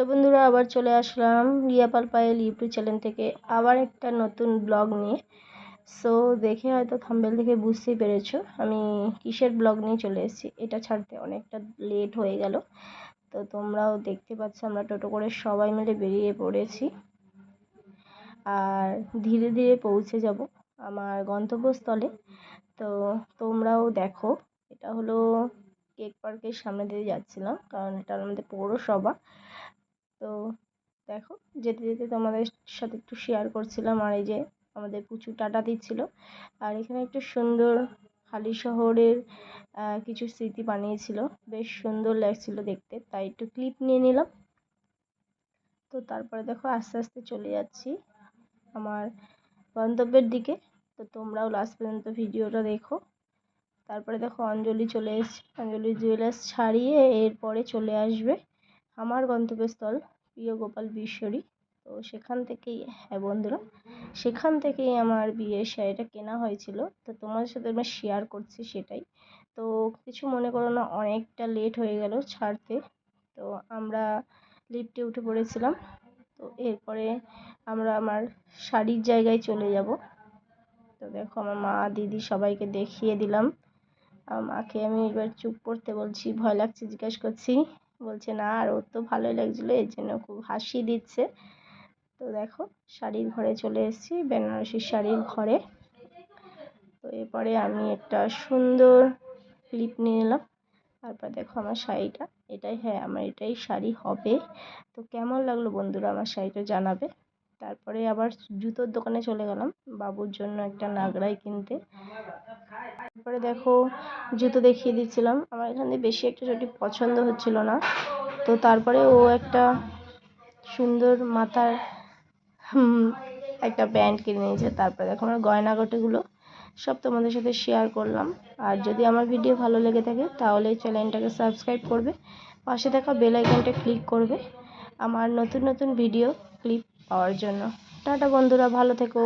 Hello বন্ধুরা, আবার চলে আসলাম রিয়া পাল পায়েল ইউটিউব চ্যানেল থেকে আবার একটা নতুন ব্লগ নিয়ে। সো দেখে হয়তো থাম্বেল দেখে বুঝতেই পেরেছ, আমি কিসের ব্লগ নিয়ে চলে এসেছি? এটা ছাড়তে অনেকটা লেট হয়ে গেল। তো তোমরাও দেখতে পাচ্ছ, আমরা টোটো করে সবাই মিলে বেরিয়ে পড়েছি। আর ধীরে ধীরে পৌঁছে যাব আমার গন্তব্যস্থলে। তো তোমরাও দেখো, এটা হলো কেক পার্কের সামনে দিয়ে যাচ্ছিলাম, কারণ এটা আমাদের পৌরসভা। তো দেখো, যেতে যেতে তোমাদের সাথে একটু শেয়ার করছিলাম আর এই যে আমাদের প্রচুর টাটা দিচ্ছিল। আর এখানে একটু সুন্দর হালি শহরের কিছু স্মৃতি বানিয়েছিল। বেশ সুন্দর লাগছিল দেখতে, তাই একটু ক্লিপ নিয়ে নিলাম। তো তারপরে দেখো, আস্তে আস্তে চলে যাচ্ছি আমার গন্তব্যের দিকে। তো তোমরাও লাস্ট পর্যন্ত ভিডিওটা দেখো। তারপরে দেখো, অঞ্জলি চলে এসছে। অঞ্জলি জুয়েলার্স ছাড়িয়ে এরপরে চলে আসবে আমার গন্তব্যস্থল। প্রিয় গোপাল বিশ্বরী তো সেখান থেকেই হ্যাঁ বন্ধুরা, সেখান থেকেই আমার বিয়ের শাড়িটা কেনা হয়েছিল। তো তোমাদের সাথে আমি শেয়ার করছি সেটাই। তো কিছু মনে করো না, অনেকটা লেট হয়ে গেল ছাড়তে। তো আমরা লিফটে উঠে পড়েছিলাম। তো এরপরে আমরা আমার শাড়ির জায়গায় চলে যাব। তো দেখো আমার মা, দিদি সবাইকে দেখিয়ে দিলাম। মাকে আমি এবার চুপ করতে বলছি, ভয় লাগছে, জিজ্ঞেস করছি বলছে, না, আর ওর তো ভালোই লাগছিল, এর জন্য খুব হাসি দিচ্ছে। তো দেখো, শাড়ির ঘরে চলে এসেছি, বেনারসির শাড়ির ঘরে। তো এরপরে আমি একটা সুন্দর ক্লিপ নিয়ে নিলাম। তারপর দেখো আমার শাড়িটা, এটাই হ্যাঁ আমার এটাই শাড়ি হবে। তো কেমন লাগল বন্ধুরা আমার শাড়িটা জানাবে? তারপরে আবার জুতোর দোকানে চলে গেলাম, বাবুর জন্য একটা নাগরাই কিনতে। তারপরে দেখো জুতো দেখিয়ে দিচ্ছিলাম। আমার এখানে বেশি একটা চটি পছন্দ হচ্ছিল না। তো তারপরে ও একটা সুন্দর মাথার একটা ব্যান্ড কিনে নিয়েছে। তারপরে দেখো আমার গয়নাগটিগুলো সব তোমাদের সাথে শেয়ার করলাম। আর যদি আমার ভিডিও ভালো লেগে থাকে, তাহলে চ্যানেলটাকে সাবস্ক্রাইব করবে। পাশে থাকা বেল আইকনটা ক্লিক করবে আমার নতুন নতুন ভিডিও ক্লিপ পাওয়ার জন্য। টাটা বন্ধুরা, ভালো থেকো।